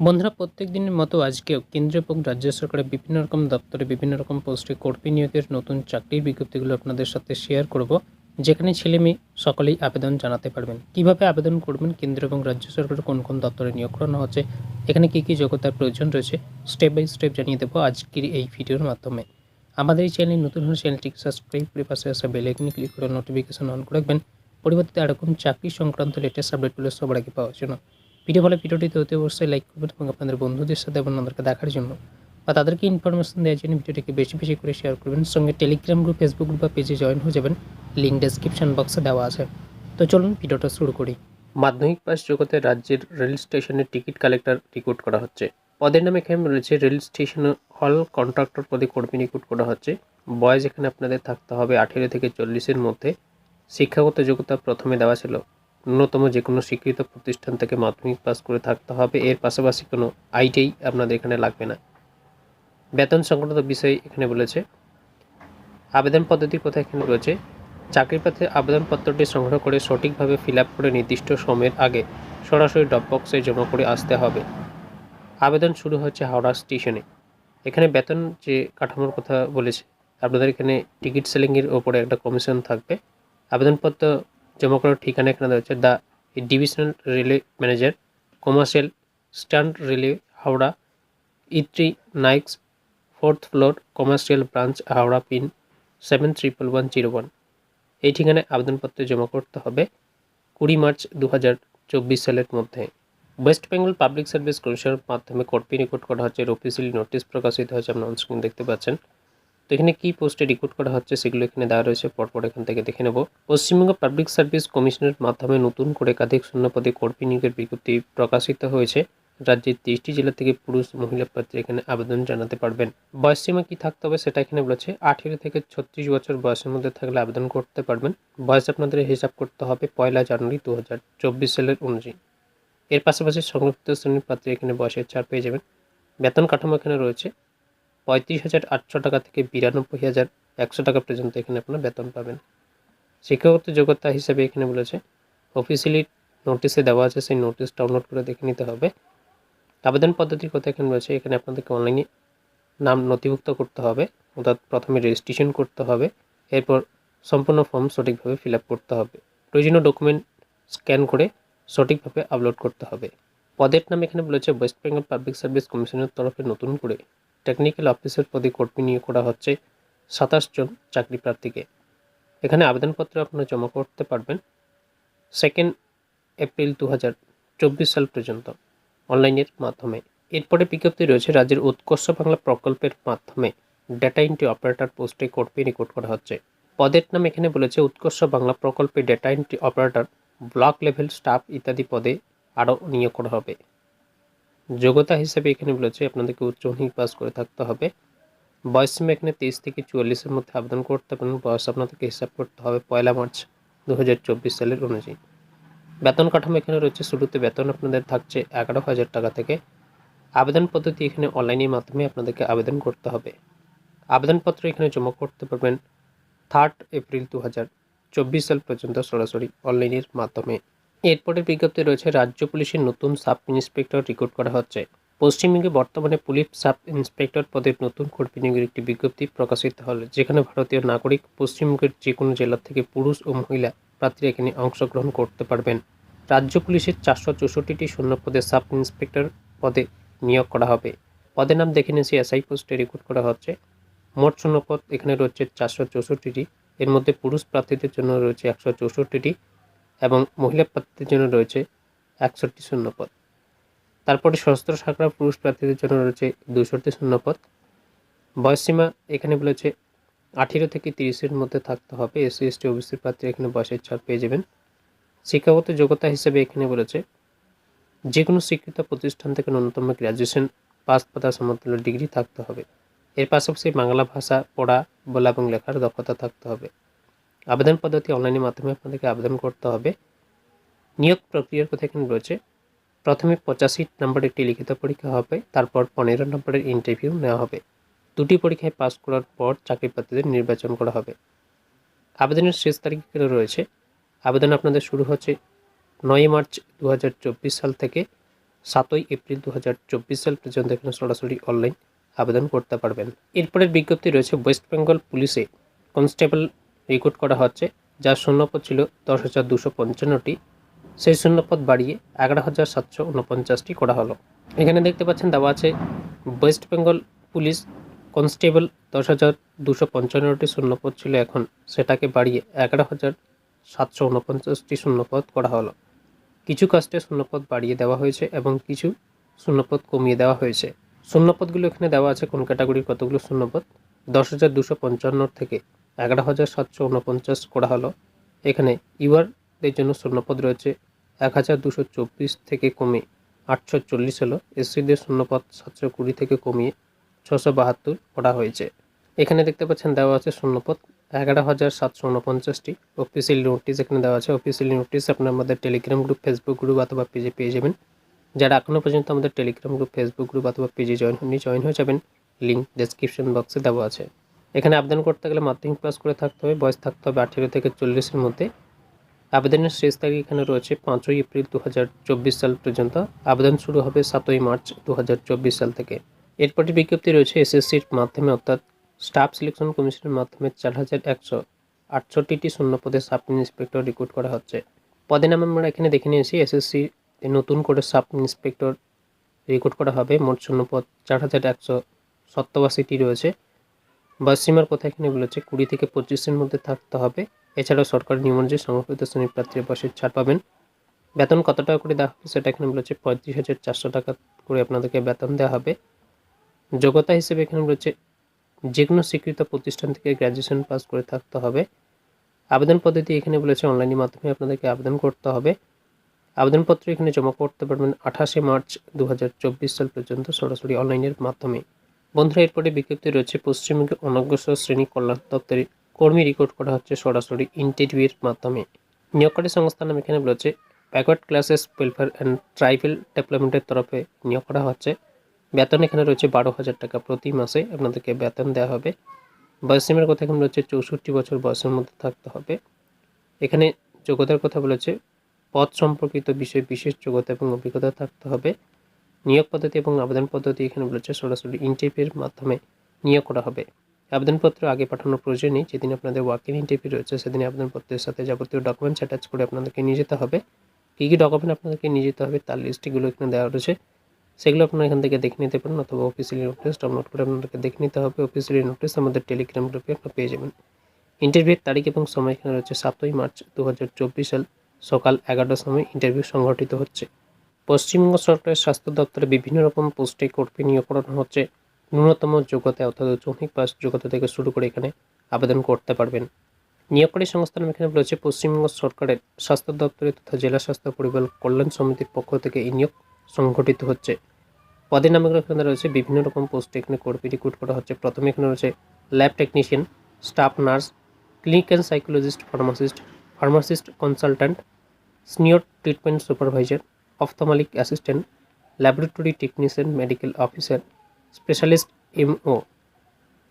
বন্ধুরা, প্রত্যেক দিনের মতো আজকেও কেন্দ্র এবং রাজ্য সরকারের বিভিন্ন রকম দপ্তরে বিভিন্ন রকম পোস্টে কর্মী নিয়োগের নতুন চাকরির বিজ্ঞপ্তিগুলো আপনাদের সাথে শেয়ার করব, যেখানে ছেলে মেয়ে সকলেই আবেদন জানাতে পারবেন। কীভাবে আবেদন করবেন কেন্দ্র এবং রাজ্য সরকারের কোন কোন দপ্তরে নিয়োগ করানো হচ্ছে, এখানে কী কী যোগ্যতার প্রয়োজন রয়েছে স্টেপ বাই স্টেপ জানিয়ে দেবো আজকের এই ভিডিওর মাধ্যমে। আমাদের এই চ্যানেল নতুন হলে চ্যানেলটিকে সাবস্ক্রাইব করে পাশে আসা বেল আইকনে ক্লিক করে নোটিফিকেশন অন করে রাখবেন। পরিবর্তে এরকম চাকরি সংক্রান্ত লেটেস্ট আপডেটগুলো সবার আগে পাওয়ার জন্য। ভিডিও ভালো ভিডিওটিতে অতি অবশ্যই লাইক করবেন এবং আপনাদের বন্ধুদের সাথে এবং আমাদেরকে দেখার জন্য বা তাদেরকে ইনফরমেশন দেওয়ার জন্য ভিডিওটিকে বেশি বেশি করে শেয়ার করবেন। সঙ্গে টেলিগ্রাম গ্রুপ ফেসবুক গ্রুপ বা পেজে জয়েন হয়ে যাবেন। লিঙ্ক ডেসক্রিপশন বক্সে দেওয়া আছে। তো চলুন ভিডিওটা শুরু করি। মাধ্যমিক পাস জগতে রাজ্যের রেল স্টেশনের টিকিট কালেক্টর রিক্রুট করা হচ্ছে। পদের নামে এখানে রয়েছে রেল স্টেশন হল কন্ট্রাক্টর পদে কর্মী রিক্রুট করা হচ্ছে। বয়স এখানে আপনাদের থাকতে হবে আঠেরো থেকে চল্লিশের মধ্যে। শিক্ষাগত যোগ্যতা প্রথমে দেওয়া ছিল ন্যূনতম যে কোনো স্বীকৃত প্রতিষ্ঠান থেকে মাধ্যমিক পাস করে থাকতে হবে। এর পাশাপাশি কোনো আইটিআই আপনাদের এখানে লাগবে না। বেতন সংক্রান্ত বিষয় এখানে বলেছে। আবেদন পদ্ধতি কোথায় এখানে রয়েছে চাকরির পথে আবেদনপত্রটি সংগ্রহ করে সঠিকভাবে ফিল করে নির্দিষ্ট সময়ের আগে সরাসরি ড্রপ বক্সে জমা করে আসতে হবে। আবেদন শুরু হচ্ছে হাওড়া স্টেশনে। এখানে বেতন যে কাঠামোর কথা বলেছে, আপনাদের এখানে টিকিট সেলিংয়ের ওপরে একটা কমিশন থাকবে। আবেদনপত্র জমা করার ঠিকানা এখানে দেওয়া হচ্ছে the divisional railway manager commercial stand railway Howrah. ইত্রি নাইক্স fourth floor commercial branch Howrah pin seven triple one zero one এই ঠিকানায় আবেদনপত্র জমা করতে হবে কুড়ি মার্চ দু হাজার চব্বিশ সালের মধ্যে। ওয়েস্ট বেঙ্গল পাবলিক সার্ভিস কমিশনের মাধ্যমে কর্পি রেকর্ড করা হচ্ছে অফিসিয়ালি নোটিশ প্রকাশিত হয়েছে। আপনার অনস্ক্রিন দেখতে পাচ্ছেন। তো এখানে কী পোস্টে রিক্রুট করা হচ্ছে সেগুলো এখানে দেওয়া রয়েছে, পরপর এখান থেকে দেখে নেব। পশ্চিমবঙ্গ পাবলিক সার্ভিস কমিশনের মাধ্যমে নতুন করে একাধিক শূন্যপদে কর্মী নিয়োগের বিজ্ঞপ্তি প্রকাশিত হয়েছে। রাজ্যের তেইশটি জেলা থেকে পুরুষ মহিলা প্রার্থী এখানে আবেদন জানাতে পারবেন। বয়স সীমা কী থাকতে হবে সেটা এখানে বলেছে, আঠেরো থেকে ছত্রিশ বছর বয়সের মধ্যে থাকলে আবেদন করতে পারবেন। বয়স আপনাদের হিসাব করতে হবে পয়লা জানুয়ারি দু হাজার চব্বিশ সালের অনুযায়ী। এর পাশাপাশি সংরক্ষিত শ্রেণির প্রার্থী এখানে বয়সের ছাড় পেয়ে যাবেন। বেতন কাঠামো এখানে রয়েছে পঁয়ত্রিশ হাজার আটশো টাকা থেকে বিরানব্বই হাজার একশো টাকা পর্যন্ত এখানে আপনারা বেতন পাবেন। শিক্ষাগত যোগ্যতা হিসেবে এখানে বলেছে অফিসিয়ালি নোটিশে দেওয়া আছে, সেই নোটিশ ডাউনলোড করে দেখে নিতে হবে। আবেদন পদ্ধতির কথা এখানে রয়েছে এখানে আপনাদেরকে অনলাইনে নাম নথিভুক্ত করতে হবে, অর্থাৎ প্রথমে রেজিস্ট্রেশন করতে হবে, এরপর সম্পূর্ণ ফর্ম সঠিকভাবে ফিল করতে হবে। প্রয়োজনীয় ডকুমেন্ট স্ক্যান করে সঠিকভাবে আপলোড করতে হবে। পদের নাম এখানে বলেছে, ওয়েস্ট বেঙ্গল পাবলিক সার্ভিস কমিশনের তরফে নতুন করে। টেকনিক্যাল অফিসার পদে কর্মী নিয়োগ করা হচ্ছে সাতাশ জন চাকরি প্রার্থীকে। এখানে আবেদনপত্র আপনারা জমা করতে পারবেন সেকেন্ড এপ্রিল দু হাজার চব্বিশ সাল পর্যন্ত অনলাইনের মাধ্যমে। এরপরে বিজ্ঞপ্তি রয়েছে, রাজ্যের উৎকর্ষ বাংলা প্রকল্পের মাধ্যমে ডেটা এন্ট্রি অপারেটর পোস্টে কর্মী রেকর্ড করা হচ্ছে। পদের নাম এখানে বলেছে, উৎকর্ষ বাংলা প্রকল্পে data entry operator block level staff ইত্যাদি পদে আরও নিয়োগ করা হবে। যোগ্যতা হিসেবে এখানে বলেছে আপনাদেরকে উচ্চ মাধ্যমিক পাস করে থাকতে হবে। বয়স সীমা এখানে তেইশ থেকে চুয়াল্লিশের মধ্যে আবেদন করতে পারেন। বয়স আপনাদেরকে হিসাব করতে হবে পয়লা মার্চ দু হাজার চব্বিশ সালের অনুযায়ী। বেতন কাঠামো এখানে রয়েছে। শুরুতে বেতন আপনাদের থাকছে এগারো হাজার টাকা থেকে। আবেদন পদ্ধতি এখানে অনলাইনের মাধ্যমে আপনাদেরকে আবেদন করতে হবে। আবেদনপত্র এখানে জমা করতে পারবেন থার্ড এপ্রিল দু হাজার চব্বিশ সাল পর্যন্ত সরাসরি অনলাইনের মাধ্যমে। এরপরের বিজ্ঞপ্তি রয়েছে, রাজ্য পুলিশের নতুন সাব ইন্সপেক্টর রিক্রুট করা হচ্ছে। পশ্চিমবঙ্গে বর্তমানে পুলিশ সাব ইন্সপেক্টর পদের নতুন কর্মী নিয়োগের একটি বিজ্ঞপ্তি প্রকাশিত হল, যেখানে ভারতীয় নাগরিক পশ্চিমবঙ্গের যে কোনো জেলা থেকে পুরুষ ও মহিলা প্রার্থীরা এখানে অংশগ্রহণ করতে পারবেন। রাজ্য পুলিশের চারশো চৌষট্টিটি শূন্য পদে সাব ইন্সপেক্টর পদে নিয়োগ করা হবে। পদের নাম দেখে নিয়েছি এসআই পোস্টে রিক্রুট করা হচ্ছে। মোট শূন্যপদ এখানে রয়েছে চারশো চৌষট্টিটি, এর মধ্যে পুরুষ প্রার্থীদের জন্য রয়েছে একশো চৌষট্টিটি এবং মহিলা প্রার্থীদের জন্য রয়েছে একষট্টি শূন্যপদ। তারপরে সশস্ত্র শাখার পুরুষ প্রার্থীদের জন্য রয়েছে দুশোটি শূন্যপদ। বয়সসীমা এখানে বলেছে আঠেরো থেকে তিরিশের মধ্যে থাকতে হবে। এসসি এসটি ওবিসি প্রার্থী এখানে বয়সের ছাড় পেয়ে যাবেন। শিক্ষাগত যোগ্যতা হিসেবে এখানে বলেছে যে কোনো শিক্ষিত প্রতিষ্ঠান থেকে ন্যূনতম গ্র্যাজুয়েশন পাস পাতা সমতুল্য ডিগ্রি থাকতে হবে। এর পাশাপাশি বাংলা ভাষা, পড়া, বলা এবং লেখার দক্ষতা থাকতে হবে। আবেদন পদ্ধতি অনলাইনের মাধ্যমে আপনাদেরকে আবেদন করতে হবে। নিয়োগ প্রক্রিয়ার কথা এখানে রয়েছে। প্রথমে পঁচাশি নম্বরের একটি লিখিত পরীক্ষা হবে, তারপর পনেরো নম্বরের ইন্টারভিউ নেওয়া হবে। দুটি পরীক্ষায় পাস করার পর চাকরি প্রার্থীদের নির্বাচন করা হবে। আবেদনের শেষ তারিখ রয়েছে। আবেদন আপনাদের শুরু হচ্ছে নয় মার্চ দু হাজার চব্বিশ সাল থেকে সাতই এপ্রিল দু হাজার চব্বিশ সাল পর্যন্ত এখানে সরাসরি অনলাইন আবেদন করতে পারবেন। এরপরের বিজ্ঞপ্তি রয়েছে, ওয়েস্ট বেঙ্গল পুলিশে কনস্টেবল রিক্রুট করা হচ্ছে, যার শূন্যপদ ছিল দশ হাজার দুশো পঞ্চান্নটি। সেই শূন্যপদ বাড়িয়ে এগারো হাজার সাতশো উনপঞ্চাশটি করা হলো। এখানে দেখতে পাচ্ছেন দেওয়া আছে, ওয়েস্ট বেঙ্গল পুলিশ কনস্টেবল দশ হাজার দুশো পঞ্চান্নটি শূন্যপদ ছিল এখন, সেটাকে বাড়িয়ে এগারো হাজার সাতশো উনপঞ্চাশটি শূন্যপদ করা হলো। কিছু কাস্টে শূন্যপদ বাড়িয়ে দেওয়া হয়েছে এবং কিছু শূন্যপদ কমিয়ে দেওয়া হয়েছে। শূন্যপদগুলো এখানে দেওয়া আছে কোন ক্যাটাগরির কতগুলো শূন্যপদ? দশ হাজার দুশো পঞ্চান্নর থেকে এগারো হাজার সাতশো উনপঞ্চাশ করা হলো। এখানে ইউআরদের জন্য শূন্যপদ রয়েছে এক হাজার দুশো চব্বিশ থেকে কমে আটশো চল্লিশ হলো। এসসিদের শূন্যপদ সাতশো কুড়ি থেকে কমিয়ে ছশো বাহাত্তর করা হয়েছে। এখানে দেখতে পাচ্ছেন দেওয়া আছে শূন্যপদ। এগারো হাজার সাতশো উনপঞ্চাশটি অফিসিয়াল নোটিশ এখানে দেওয়া আছে। অফিসিয়াল নোটিশ আপনার আমাদের টেলিগ্রাম গ্রুপ ফেসবুক গ্রুপ অথবা পেজে পেয়ে যাবেন। যারা এখনও পর্যন্ত আমাদের টেলিগ্রাম গ্রুপ ফেসবুক গ্রুপ অথবা পেজে জয়েন হননি জয়েন হয়ে যাবেন। লিঙ্ক ডেসক্রিপশন বক্সে দেওয়া আছে। এখানে আবেদন করতে গেলে মাধ্যমিক পাস করে থাকতে হবে, বয়স থাকতে হবে আঠেরো থেকে চল্লিশের মধ্যে। আবেদনের শেষ তারিখ এখানে রয়েছে পাঁচই এপ্রিল দু হাজার চব্বিশ সাল পর্যন্ত। আবেদন শুরু হবে সাতই মার্চ দু হাজার চব্বিশ সাল থেকে। এরপরটি বিজ্ঞপ্তি রয়েছে এসএসসির মাধ্যমে, অর্থাৎ স্টাফ সিলেকশন কমিশনের মাধ্যমে চার হাজার একশো আটষট্টিটি শূন্য পদে সাব ইন্সপেক্টর রিক্রুট করা হচ্ছে। পদে নাম আমরা এখানে দেখে নিয়েছি, এসএসসি নতুন করে সাব ইন্সপেক্টর রিক্রুট করা হবে। মোট শূন্য পদ চার হাজার একশো সপ্তবাশিটি রয়েছে। বয়সীমার কথা এখানে বলেছে, কুড়ি থেকে পঁচিশের মধ্যে থাকতে হবে। এছাড়াও সরকারি নিয়ম অনুযায়ী সংরক্ষিত শ্রেণির প্রার্থীরা বয়সের ছাড় পাবেন। বেতন কত টাকা করে দেওয়া হবে সেটা এখানে বলেছে, পঁয়ত্রিশ হাজার চারশো টাকা করে আপনাদেরকে বেতন দেওয়া হবে। যোগ্যতা হিসেবে এখানে বলেছে যে কোনো স্বীকৃত প্রতিষ্ঠান থেকে গ্র্যাজুয়েশন পাস করে থাকতে হবে। আবেদন পদ্ধতি এখানে বলেছে অনলাইনের মাধ্যমে আপনাদেরকে আবেদন করতে হবে। আবেদনপত্র এখানে জমা করতে পারবেন আঠাশে মার্চ দু হাজার চব্বিশ সাল পর্যন্ত সরাসরি অনলাইনের মাধ্যমে। বন্ধুরা, এরপরে বিজ্ঞপ্তি রয়েছে পশ্চিমবঙ্গে অনগ্রসর শ্রেণি কল্যাণ দপ্তরে কর্মী রেকর্ড করা হচ্ছে সরাসরি ইন্টারভিউয়ের মাধ্যমে। নিয়োগকারী সংস্থার নাম এখানে বলেছে backward classes welfare and tribal ডেভেলপমেন্টের তরফে নিয়োগ করা হচ্ছে। বেতন এখানে রয়েছে বারো হাজার টাকা প্রতি মাসে আপনাদেরকে বেতন দেওয়া হবে। বয়সীমের কথা এখানে রয়েছে, চৌষট্টি বছর বয়সের মধ্যে থাকতে হবে। এখানে যোগ্যতার কথা বলেছে, পদ সম্পর্কিত বিষয়ে বিশেষ যোগ্যতা এবং অভিজ্ঞতা থাকতে হবে। নিয়োগ পদ্ধতি এবং আবেদন পদ্ধতি এখানে বলেছে সরাসরি ইন্টারভিউর মাধ্যমে নিয়োগ করা হবে। আবেদনপত্র আগে পাঠানোর প্রয়োজন নেই। যেদিন আপনাদের ওয়ার্কিং ইন্টারভিউ রয়েছে, সেদিন আবেদনপত্রের সাথে যাবতীয় ডকুমেন্টস অ্যাটাচ করে আপনাদেরকে নিয়ে যেতে হবে। কী কী ডকুমেন্ট আপনাদেরকে নিয়ে যেতে হবে তার লিস্টগুলো এখানে দেওয়া রয়েছে। সেগুলো আপনারা এখান থেকে দেখে নিতে পারেন অথবা অফিসিয়ালি নোটিস ডাউনলোড করে আপনাদেরকে দেখে নিতে হবে। অফিসিয়ালি নোটিস আমাদের টেলিগ্রাম গ্রুপে আপনারা পেয়ে যাবেন। ইন্টারভিউর তারিখ এবং সময় এখানে রয়েছে সাতই মার্চ দু হাজার চব্বিশ সাল সকাল এগারোটার সময় ইন্টারভিউ সংগঠিত হচ্ছে। পশ্চিমবঙ্গ সরকারের স্বাস্থ্য দপ্তরে বিভিন্ন রকম পোস্টে কর্মী নিয়োগ করানো হচ্ছে। ন্যূনতম যোগ্যতা অর্থাৎ উচ্চমাধ্যমিক পাস যোগ্যতা থেকে শুরু করে এখানে আবেদন করতে পারবেন। নিয়োগকারী সংস্থান এখানে রয়েছে পশ্চিমবঙ্গ সরকারের স্বাস্থ্য দপ্তরে তথা জেলা স্বাস্থ্য পরিবার কল্যাণ সমিতির পক্ষ থেকে এই নিয়োগ সংগঠিত হচ্ছে। পদের নামগুলো এখানে রয়েছে বিভিন্ন রকম পোস্টে এখানে কর্মী রিক্রুট করা হচ্ছে। প্রথমে এখানে রয়েছে lab technician, staff nurse clinical psychologist, pharmacist pharmacist consultant, senior treatment supervisor ophthalmic assistant, laboratory technician, medical officer, specialist MO.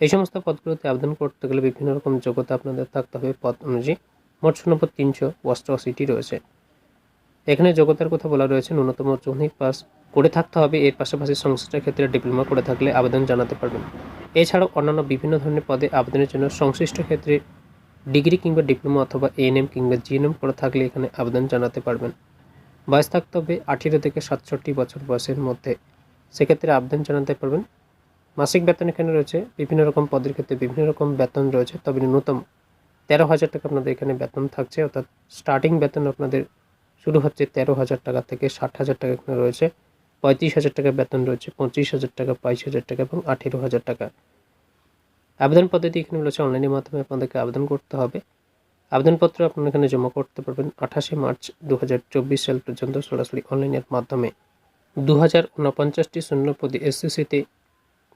এই সমস্ত পদগুলোতে আবেদন করতে গেলে বিভিন্ন রকম যোগ্যতা আপনাদের থাকতে হবে। পদ অনুযায়ী মোট শূন্যপদ তিনশো অষ্টআশিটি রয়েছে। এখানে যোগ্যতার কথা বলা রয়েছে, ন্যূনতম চৌনিক পাস করে থাকতে হবে। এর পাশাপাশি সংশ্লিষ্ট ক্ষেত্রে ডিপ্লোমা করে থাকলে আবেদন জানাতে পারবেন। এছাড়াও অন্যান্য বিভিন্ন ধরনের পদে আবেদনের জন্য সংশ্লিষ্ট ক্ষেত্রে ডিগ্রি কিংবা ডিপ্লোমা অথবা এএনএম কিংবা জিএনএম করে থাকলে এখানে আবেদন জানাতে পারবেন। বয়স থাকতে হবে আঠেরো থেকে সাতষট্টি বছর বয়সের মধ্যে। সেক্ষেত্রে আবেদন জানাতে পারবেন। মাসিক বেতন এখানে রয়েছে। বিভিন্ন রকম পদের ক্ষেত্রে বিভিন্ন রকম বেতন রয়েছে। তবে ন্যূনতম তেরো হাজার টাকা আপনাদের এখানে বেতন থাকছে। অর্থাৎ স্টার্টিং বেতন আপনাদের শুরু হচ্ছে তেরো হাজার টাকা থেকে ষাট হাজার টাকা এখানে রয়েছে। পঁয়ত্রিশ হাজার টাকা বেতন রয়েছে, পঁচিশ হাজার টাকা, বাইশ হাজার টাকা এবং আঠেরো হাজার টাকা। আবেদন পদ্ধতি এখানে রয়েছে। অনলাইনের মাধ্যমে আপনাদেরকে আবেদন করতে হবে। আবেদনপত্র আপনারা এখানে জমা করতে পারবেন আঠাশে মার্চ দু হাজার চব্বিশ সাল পর্যন্ত সরাসরি অনলাইনের মাধ্যমে। দু হাজার উনপঞ্চাশটি শূন্যপদে এসসিসিতে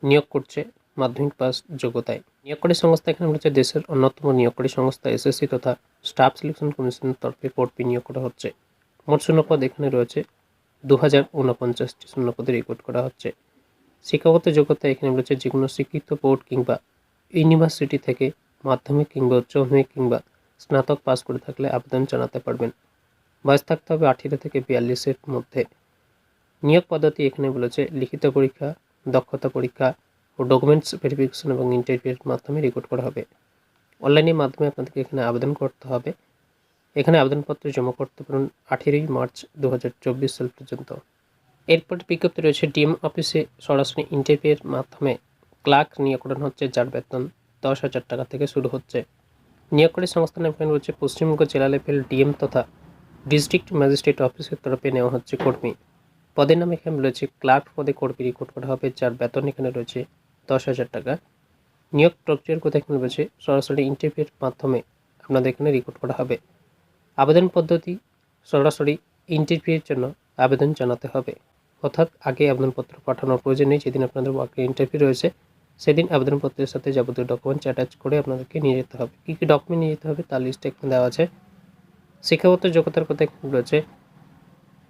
নিয়োগ করছে মাধ্যমিক পাস যোগ্যতায়। নিয়োগকারী সংস্থা এখানে রয়েছে দেশের অন্যতম নিয়োগকারী সংস্থা এসএসসি তথা স্টাফ সিলেকশন কমিশনের তরফে কর্মী নিয়োগ করা হচ্ছে। মোট শূন্যপদ এখানে রয়েছে দু হাজার উনপঞ্চাশটি শূন্যপদে রেকর্ড করা হচ্ছে। শিক্ষাগত যোগ্যতা এখানে রয়েছে যে কোনো শিক্ষিত বোর্ড কিংবা ইউনিভার্সিটি থেকে মাধ্যমিক কিংবা উচ্চ মাধ্যমিক কিংবা স্নাতক পাস করে থাকলে আবেদন জানাতে পারবেন। বয়স থাকতে হবে আঠেরো থেকে বিয়াল্লিশের মধ্যে। নিয়োগ পদ্ধতি এখানে বলেছে, লিখিত পরীক্ষা, দক্ষতা পরীক্ষা ও ডকুমেন্টস ভেরিফিকেশন এবং ইন্টারভিউয়ের মাধ্যমে রেকর্ড করা হবে। অনলাইনের মাধ্যমে আপনাদেরকে এখানে আবেদন করতে হবে। এখানে আবেদনপত্র জমা করতে পারেন আঠেরোই মার্চ দু হাজার চব্বিশ সাল পর্যন্ত। এরপর বিজ্ঞপ্তি রয়েছে, ডিএম অফিসে সরাসরি ইন্টারভিউয়ের মাধ্যমে ক্লার্ক নিয়োগ করানো হচ্ছে, যার বেতন দশ হাজার টাকা থেকে শুরু হচ্ছে। নিয়োগকারী সংস্থান এখানে রয়েছে পশ্চিমবঙ্গ জেলা লেভেল ডিএম তথা ডিস্ট্রিক্ট ম্যাজিস্ট্রেট অফিসের তরফে নেওয়া হচ্ছে কর্মী। পদের নাম এখানে রয়েছে ক্লার্ক পদে কর্মী রেকর্ড করা হবে, যার বেতন এখানে রয়েছে দশ হাজার টাকা। নিয়োগ প্রক্রিয়ার কথা এখানে রয়েছে, সরাসরি ইন্টারভিউর মাধ্যমে আপনাদের এখানে রেকর্ড করা হবে। আবেদন পদ্ধতি, সরাসরি ইন্টারভিউয়ের জন্য আবেদন জানাতে হবে। অর্থাৎ আগে আবেদনপত্র পাঠানোর প্রয়োজন নেই, যেদিন আপনাদের ওয়ার্কের ইন্টারভিউ রয়েছে সেদিন আবেদনপত্রের সাথে যাবতীয় ডকুমেন্টস অ্যাটাচ করে আপনাদেরকে নিয়ে যেতে হবে। কী কী ডকুমেন্ট নিয়ে যেতে হবে তার লিস্ট এখানে দেওয়া আছে। শিক্ষাগত যোগ্যতার কথা এখানে রয়েছে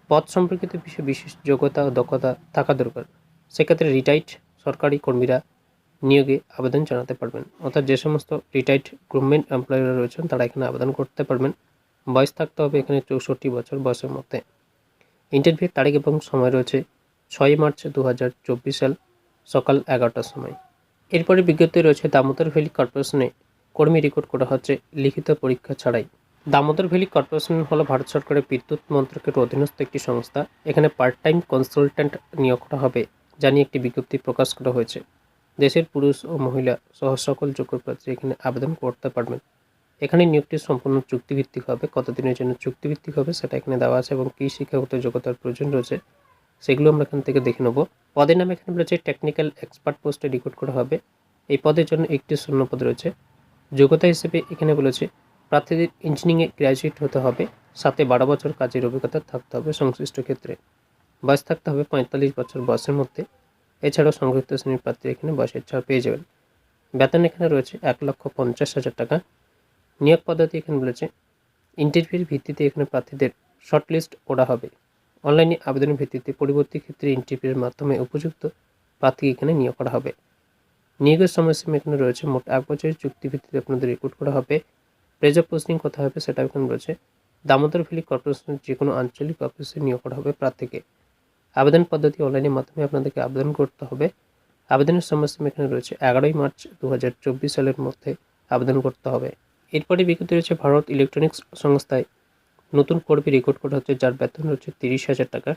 পদ সম্পর্কিত বিষয়ে বিশেষ যোগ্যতা ও দক্ষতা থাকা দরকার। সেক্ষেত্রে রিটাইট সরকারি কর্মীরা নিয়োগে আবেদন জানাতে পারবেন। অর্থাৎ যে সমস্ত রিটাইট গভর্নমেন্ট এমপ্লয়িরা রয়েছেন, তারা এখানে আবেদন করতে পারবেন। বয়স থাকতে হবে এখানে চৌষট্টি বছর বয়সের মধ্যে। ইন্টারভিউর তারিখ এবং সময় রয়েছে ছয় মার্চ দু হাজার চব্বিশ সাল সকাল এগারোটার সময়। এরপরে বিজ্ঞপ্তি রয়েছে, দামোদর ভ্যালি কর্পোরেশনে কর্মী রেকর্ড করা হচ্ছে লিখিত পরীক্ষা ছাড়াই। দামোদর ভ্যালি কর্পোরেশন হলো ভারত সরকারের বিদ্যুৎ মন্ত্রকের অধীনস্থ একটি সংস্থা। এখানে পার্ট টাইম কনসালট্যান্ট নিয়োগ করা হবে যা নিয়ে একটি বিজ্ঞপ্তি প্রকাশ করা হয়েছে। দেশের পুরুষ ও মহিলা সহ সকল যোগ্য প্রার্থী এখানে আবেদন করতে পারবেন। এখানে নিয়োগটি সম্পূর্ণ চুক্তিভিত্তিক হবে। কতদিনের জন্য চুক্তিভিত্তিক হবে সেটা এখানে দেওয়া আছে এবং কী শিক্ষাগত যোগ্যতার প্রয়োজন রয়েছে সেগুলো আমরা এখান থেকে দেখে নেব। পদের নাম এখানে রয়েছে টেকনিক্যাল এক্সপার্ট পোস্টে রিক্রুট করা হবে, এই পদের জন্য একটি শূন্য পদ রয়েছে। যোগ্যতা হিসেবে এখানে বলেছে, প্রার্থীদের ইঞ্জিনিয়ারিংয়ে গ্র্যাজুয়েট হতে হবে, সাথে বারো বছর কাজের অভিজ্ঞতা থাকতে হবে সংশ্লিষ্ট ক্ষেত্রে। বয়স থাকতে হবে পঁয়তাল্লিশ বছর বয়সের মধ্যে। এছাড়াও সংযুক্ত শ্রেণির প্রার্থী এখানে বয়সের ছাড় পেয়ে যাবেন। বেতন এখানে রয়েছে এক লক্ষ পঞ্চাশ হাজার টাকা। নিয়োগ পদ্ধতি এখানে বলেছে ইন্টারভিউর ভিত্তিতে এখানে প্রার্থীদের শর্টলিস্ট করা হবে। অনলাইনে আবেদনের ভিত্তিতে পরবর্তী ক্ষেত্রে ইন্টারভিউর মাধ্যমে উপযুক্ত প্রার্থী এখানে নিয়োগ করা হবে। নিয়োগের সময়সীমা এখানে রয়েছে, মোট এক বছরের চুক্তি ভিত্তিতে আপনাদের রিক্রুট করা হবে। প্রেজ অফ পোস্টিং কোথায় হবে, সেটা এখানে রয়েছে। দামোদর ভ্যালি কর্পোরেশনের যে কোনো আঞ্চলিক অফিসে নিয়োগ করা হবে প্রার্থীকে। আবেদন পদ্ধতি অনলাইনের মাধ্যমে আপনাদেরকে আবেদন করতে হবে। আবেদনের সময়সীমা এখানে রয়েছে, এগারোই মার্চ দু হাজার চব্বিশ সালের মধ্যে আবেদন করতে হবে। এরপরে বিজ্ঞপ্তি রয়েছে, ভারত ইলেকট্রনিক্স সংস্থায় নতুন কর্মী রেকর্ড করা হচ্ছে যার বেতন হচ্ছে তিরিশ হাজার টাকা।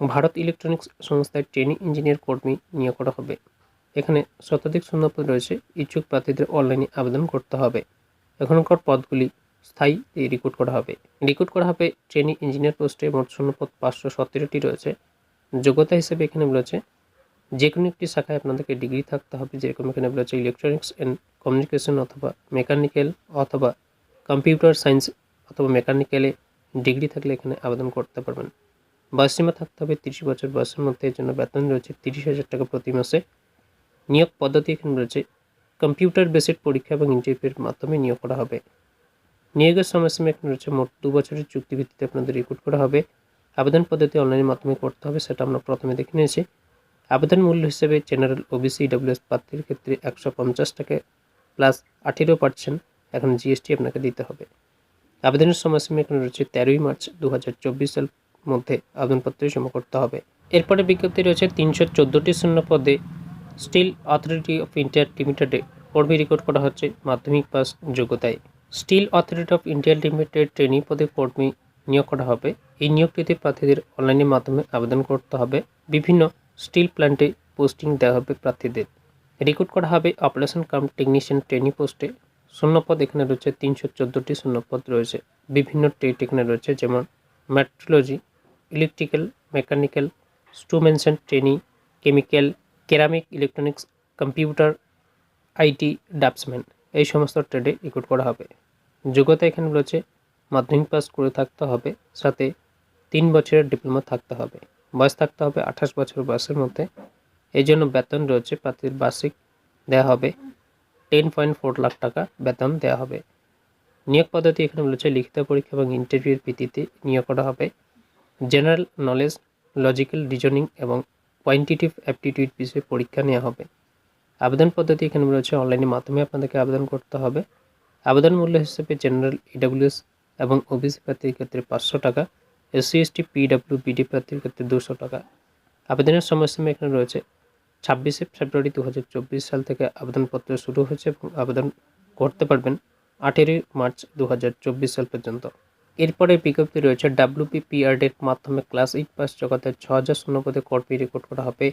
ভারত ইলেকট্রনিক্স সংস্থায় ট্রেনিং ইঞ্জিনিয়ার কর্মী নিয়োগ করা হবে। এখানে শতাধিক শূন্যপদ রয়েছে। ইচ্ছুক প্রার্থীদের অনলাইনে আবেদন করতে হবে। এখনকার পদগুলি স্থায়ী রিক্রুট করা হবে। রিক্রুট করা হবে ট্রেনিং ইঞ্জিনিয়ার পোস্টে মোট শূন্যপদ পাঁচশো সতেরোটি রয়েছে। যোগ্যতা হিসেবে এখানে বলেছে যে কোনো একটি শাখায় আপনাদেরকে ডিগ্রি থাকতে হবে। যেরকম এখানে বলেছে ইলেকট্রনিক্স অ্যান্ড কমিউনিকেশন অথবা মেকানিক্যাল অথবা কম্পিউটার সায়েন্স অথবা মেকানিক্যালে ডিগ্রি থাকলে এখানে আবেদন করতে পারবেন। বয়সীমা থাকতে হবে তিরিশ বছর। বয়সের মধ্যে এর জন্য বেতন রয়েছে তিরিশ হাজার টাকা প্রতি মাসে। নিয়োগ পদ্ধতি এখানে রয়েছে। কম্পিউটার বেসিড পরীক্ষা এবং ইন্টারভিউর মাধ্যমে নিয়োগ করা হবে। নিয়োগের সময়সীমা এখানে রয়েছে মোট দু বছরের চুক্তি ভিত্তিতে আপনাদের রিক্রুট করা হবে। আবেদন পদ্ধতি অনলাইনের মাধ্যমে করতে হবে, সেটা আমরা প্রথমে দেখে নিয়েছি। আবেদন মূল্য হিসেবে জেনারেল ওবিসি ডাব্লিউএস প্রার্থীর ক্ষেত্রে একশো পঞ্চাশ টাকা প্লাস আঠেরো পার্সেন্ট এখন জিএসটি আপনাকে দিতে হবে। আবেদনের সময়সীমা এখানে রয়েছে তেরোই মার্চ দু হাজার মধ্যে আবেদনপত্র জমা করতে হবে। এরপরে বিজ্ঞপ্তি রয়েছে, তিনশো চোদ্দোটি শূন্য পদে স্টিল অথরিটি অফ ইন্ডিয়া লিমিটেডে কর্মী রেকর্ড করা হচ্ছে মাধ্যমিক পাস যোগ্যতায়। Steel authority of India limited training পদে কর্মী নিয়োগ করা হবে। এই নিয়োগটিতে প্রার্থীদের অনলাইনের মাধ্যমে আবেদন করতে হবে। বিভিন্ন স্টিল প্ল্যান্টে পোস্টিং দেওয়া হবে প্রার্থীদের। রেকর্ড করা হবে অপারেশন কাম টেকনিশিয়ান ট্রেনিং পোস্টে। শূন্যপদ এখানে রয়েছে, তিনশো চোদ্দোটি শূন্যপদ রয়েছে। বিভিন্ন ট্রেড এখানে রয়েছে, যেমন metrology, electrical, mechanical instrumentation training, chemical, ceramic, electronics, computer, IT draughtsman এই সমস্ত ট্রেডে রিক্রুট করা হবে। যোগ্যতা এখানে রয়েছে, মাধ্যমিক পাস করে থাকতে হবে, সাথে তিন বছরের ডিপ্লোমা থাকতে হবে। বয়স থাকতে হবে আঠাশ বছর বয়সের মধ্যে। এই জন্য বেতন রয়েছে প্রার্থীর বার্ষিক দেওয়া হবে। টেন পয়েন্ট ফোর লাখ টাকা বেতন দেওয়া হবে। নিয়োগ পদ্ধতি এখানে বলেছে, লিখিত পরীক্ষা এবং ইন্টারভিউর ভিত্তিতে নিয়োগ করা হবে। জেনারেল নলেজ লজিক্যাল রিজনিং এবং কোয়ান্টিটিভ অ্যাপটিটিউড বিষয়ে পরীক্ষা নেওয়া হবে। আবেদন পদ্ধতি এখানে রয়েছে অনলাইনের মাধ্যমে আপনাদেরকে আবেদন করতে হবে। আবেদন মূল্য হিসেবে জেনারেল ইডাব্লিউএস এবং ওবিসি প্রার্থীর ক্ষেত্রে পাঁচশো টাকা এসসি এসটি পিডাব্লিউ বিডি প্রার্থীর ক্ষেত্রে দুশো টাকা। আবেদনের সময়সীমা এখানে রয়েছে ছাব্বিশে ফেব্রুয়ারি দু হাজার চব্বিশ সাল থেকে আবেদনপত্র শুরু হয়েছে এবং আবেদন করতে পারবেন আঠেরোই মার্চ দু হাজার চব্বিশ সাল পর্যন্ত। এরপরে বিজ্ঞপ্তি রয়েছে ডাব্লিউপি পিআরডির মাধ্যমে ক্লাস এইট পাস জগতের ছ হাজার শূন্যপদে কর্মী রেকর্ড করা হবে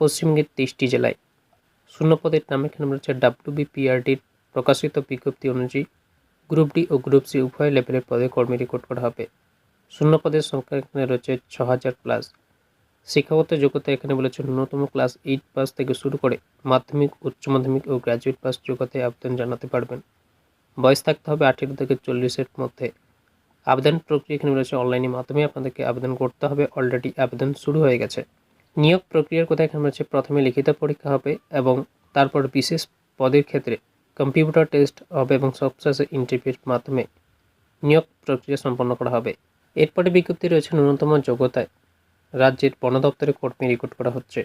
পশ্চিমবঙ্গের তেইশটি জেলায়। শূন্যপদের নাম এখানে রয়েছে ডাব্লিউবি পিআরডির প্রকাশিত বিজ্ঞপ্তি অনুযায়ী গ্রুপ ডি ও গ্রুপ সি উভয় লেভেলের পদে কর্মী রেকর্ড করা হবে। শূন্যপদের সংখ্যা এখানে রয়েছে ছ হাজার প্লাস। শিক্ষাগত যোগ্যতা এখানে বলেছে ন্যূনতম ক্লাস এইট পাস থেকে শুরু করে মাধ্যমিক, উচ্চ মাধ্যমিক ও গ্র্যাজুয়েট পাস যোগ্যতায় আবেদন জানাতে পারবেন। বয়স থাকতে হবে আঠেরো থেকে চল্লিশের মধ্যে। আবেদন প্রক্রিয়া এখানে রয়েছে অনলাইনের মাধ্যমে আপনাদেরকে আবেদন করতে হবে। অলরেডি আবেদন শুরু হয়ে গেছে। নিয়োগ প্রক্রিয়ার কথা এখানে রয়েছে প্রথমে লিখিত পরীক্ষা হবে এবং তারপর বিশেষ পদের ক্ষেত্রে কম্পিউটার টেস্ট হবে এবং সবশেষে ইন্টারভিউর মাধ্যমে নিয়োগ প্রক্রিয়া সম্পন্ন করা হবে। এরপরে বিজ্ঞপ্তি রয়েছে ন্যূনতম যোগ্যতায়। রাজ্যের বন দপ্তরে কর্মী রেকর্ড করা হচ্ছে।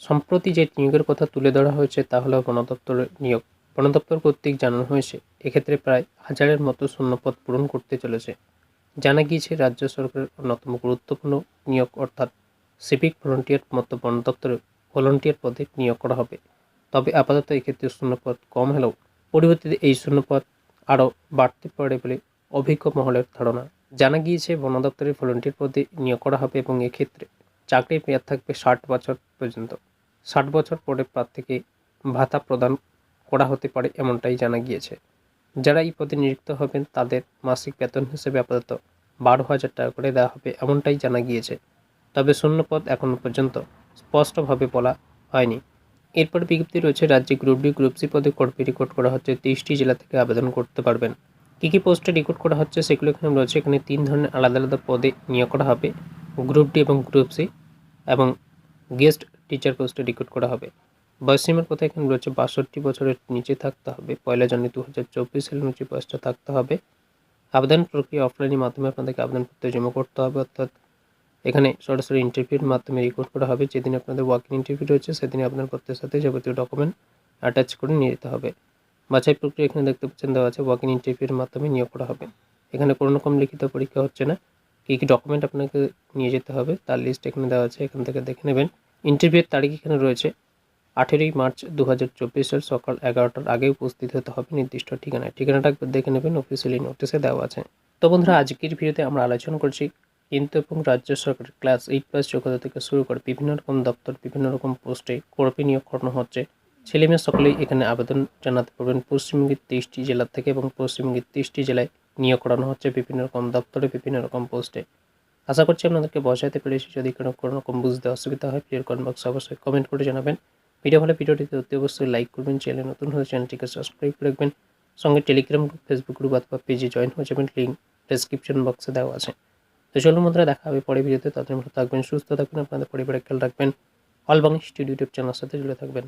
সম্প্রতি যে নিয়োগের কথা তুলে ধরা হয়েছে, তা হলো বন দপ্তরের নিয়োগ। বন দপ্তর কর্তৃক জানানো হয়েছে, এক্ষেত্রে প্রায় হাজারের মতো শূন্যপদ পূরণ করতে চলেছে। জানা গিয়েছে, রাজ্য সরকারের অন্যতম গুরুত্বপূর্ণ নিয়োগ, অর্থাৎ সিভিক ভলান্টিয়ার মতো বন দপ্তরে ভলান্টিয়ার পদে নিয়োগ করা হবে। তবে আপাতত এক্ষেত্রে শূন্যপদ কম হলেও পরিবর্তিতে এই শূন্যপদ আরও বাড়তে পারে বলে অভিজ্ঞ মহলের ধারণা। জানা গিয়েছে, বন দপ্তরের ভলান্টিয়ার পদে নিয়োগ করা হবে এবং এক্ষেত্রে চাকরির মেয়াদ থাকবে ষাট বছর পর্যন্ত। ষাট বছর পরে প্রার্থীকে ভাতা প্রদান করা হতে পারে এমনটাই জানা গিয়েছে। যারা এই পদে নিযুক্ত হবেন, তাদের মাসিক বেতন হিসেবে আপাতত বারো হাজার টাকা করে দেওয়া হবে এমনটাই জানা গিয়েছে। তবে শূন্যপদ এখনও পর্যন্ত স্পষ্টভাবে বলা হয়নি। এরপর বিজ্ঞপ্তি রয়েছে, রাজ্যে গ্রুপ ডি গ্রুপ সি পদে কর্মী রেকর্ড করা হচ্ছে তেইশটি জেলা থেকে আবেদন করতে পারবেন। কী কী পোস্টে রেকর্ড করা হচ্ছে সেগুলো এখানে রয়েছে। এখানে তিন ধরনের আলাদা আলাদা পদে নিয়োগ করা হবে। গ্রুপ ডি এবং গ্রুপ সি এবং গেস্ট টিচার পোস্টে রেকর্ড করা হবে। বয়সীমার কথা এখানে রয়েছে বাষট্টি বছরের নিচে থাকতে হবে। পয়লা জানুয়ারি দু হাজার চব্বিশ সালের নিচে বয়সটা থাকতে হবে। আবেদন প্রক্রিয়া অফলাইনের মাধ্যমে আপনাদেরকে আবেদনপত্র জমা করতে হবে, অর্থাৎ এখানে সরাসরি ইন্টারভিউর মাধ্যমে রেকর্ড করা হবে। যেদিন আপনাদের ওয়াকিং ইন্টারভিউ রয়েছে সেদিন আপনার পত্রের সাথে যাবতীয় ডকুমেন্ট অ্যাটাচ করে নিয়ে যেতে হবে। বাছাই প্রক্রিয়া এখানে দেখতে পাচ্ছেন দেওয়া আছে ওয়াকিং ইন্টারভিউর মাধ্যমে নিয়োগ করা হবে। এখানে কোনো রকম লিখিত পরীক্ষা হচ্ছে না। কী কী ডকুমেন্ট আপনাকে নিয়ে যেতে হবে, তার লিস্ট এখানে দেওয়া আছে, এখান থেকে দেখে নেবেন। ইন্টারভিউর তারিখ এখানে রয়েছে আঠেরোই মার্চ দু হাজার চব্বিশ সাল সকাল এগারোটার আগে উপস্থিত হতে হবে নির্দিষ্ট ঠিকানায়। ঠিকানাটা দেখে নেবেন অফিসিয়ালি নোটিশে দেওয়া আছে। তো বন্ধুরা, আজকের ভিডিওতে আমরা আলোচনা করছি কেন্দ্র এবং রাজ্য সরকার ক্লাস এইট পাস যোগ্যতা থেকে শুরু করে বিভিন্ন রকম দপ্তর, বিভিন্ন রকম পোস্টে কর্মী নিয়োগ করানো হচ্ছে। ছেলেমেয়ে সকলেই এখানে আবেদন জানাতে পারবেন। পশ্চিমবঙ্গের তেইশটি জেলা থেকে এবং পশ্চিমবঙ্গের তেইশটি জেলায় নিয়োগ করানো হচ্ছে বিভিন্ন রকম দপ্তরে, বিভিন্ন রকম পোস্টে। আশা করছি আপনাদেরকে বোঝাতে পেরেছি যদি কোনো কোনো রকম বুঝতে অসুবিধা হয় ভিডিওর কমেন্ট বক্সে অবশ্যই কমেন্ট করে জানাবেন। ভিডিও ভালো ভিডিওটিতে অতি অবশ্যই লাইক করবেন। চ্যানেল নতুন হলে চ্যানেলটিকে সাবস্ক্রাইব করে রাখবেন। সঙ্গে টেলিগ্রাম গ্রুপ ফেসবুক গ্রুপ অথবা পেজে জয়েন হয়ে যাবেন। লিঙ্ক ডেসক্রিপশন বক্সে দেওয়া আছে। তো চলুন বন্ধুরা, দেখা হবে পরে ভিডিওতে। তাদের মতো থাকবেন, সুস্থ থাকবেন, আপনাদের পরিবারের খেয়াল রাখবেন। অল বাংলা স্টুডিও ইউটিউব চ্যানেলের সাথে জুড়ে থাকবেন।